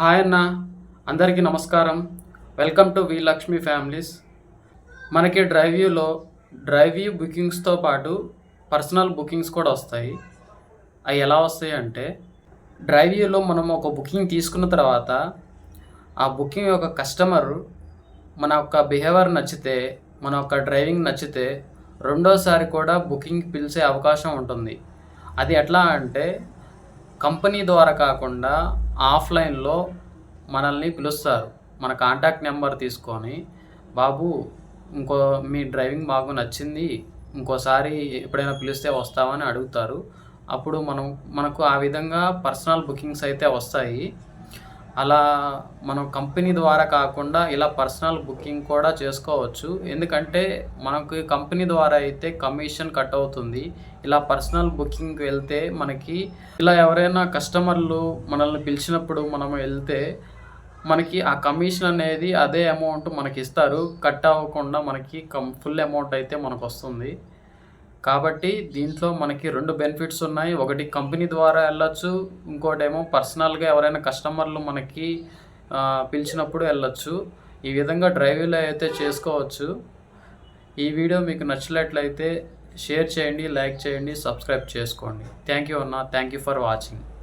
Hi అన్న అందరికీ నమస్కారం. Welcome to V Lakshmi families. మనకి డ్రైవ్యూలో డ్రైవ్యూ బుకింగ్స్తో పాటు పర్సనల్ బుకింగ్స్ కూడా వస్తాయి. అవి ఎలా వస్తాయి అంటే డ్రైవ్యూలో మనం ఒక బుకింగ్ తీసుకున్న తర్వాత ఆ బుకింగ్ యొక్క కస్టమర్ మన యొక్క బిహేవియర్ నచ్చితే మన యొక్క డ్రైవింగ్ నచ్చితే రెండోసారి కూడా బుకింగ్ పిలిచే అవకాశం ఉంటుంది. అది ఎట్లా అంటే కంపెనీ ద్వారా కాకుండా ఆఫ్లైన్లో మనల్ని పిలుస్తారు. మన కాంటాక్ట్ నెంబర్ తీసుకొని బాబు ఇంకో మీ డ్రైవింగ్ మాకు నచ్చింది ఇంకోసారి ఎప్పుడైనా పిలిస్తే వస్తావని అడుగుతారు. అప్పుడు మనం మనకు ఆ విధంగా పర్సనల్ బుకింగ్స్ అయితే వస్తాయి. అలా మనం కంపెనీ ద్వారా కాకుండా ఇలా పర్సనల్ బుకింగ్ కూడా చేసుకోవచ్చు. ఎందుకంటే మనకు కంపెనీ ద్వారా అయితే కమిషన్ కట్ అవుతుంది. ఇలా పర్సనల్ బుకింగ్కి వెళ్తే మనకి ఇలా ఎవరైనా కస్టమర్లు మనల్ని పిలిచినప్పుడు మనం వెళ్తే మనకి ఆ కమిషన్ అనేది అదే అమౌంట్ మనకి ఇస్తారు కట్ అవ్వకుండా మనకి కం ఫుల్ అమౌంట్ అయితే మనకు వస్తుంది కాబట్టి దీంట్లో మనకి రెండు బెనిఫిట్స్ ఉన్నాయి. ఒకటి కంపెనీ ద్వారా వెళ్ళొచ్చు ఇంకోటేమో పర్సనల్గా ఎవరైనా కస్టమర్లు మనకి పిలిచినప్పుడు వెళ్ళొచ్చు. ఈ విధంగా డ్రైవింగ్లో అయితే చేసుకోవచ్చు. ఈ వీడియో మీకు నచ్చినట్లయితే షేర్ చేయండి లైక్ చేయండి సబ్స్క్రైబ్ చేసుకోండి. థ్యాంక్ యూ అన్న. Thank you for watching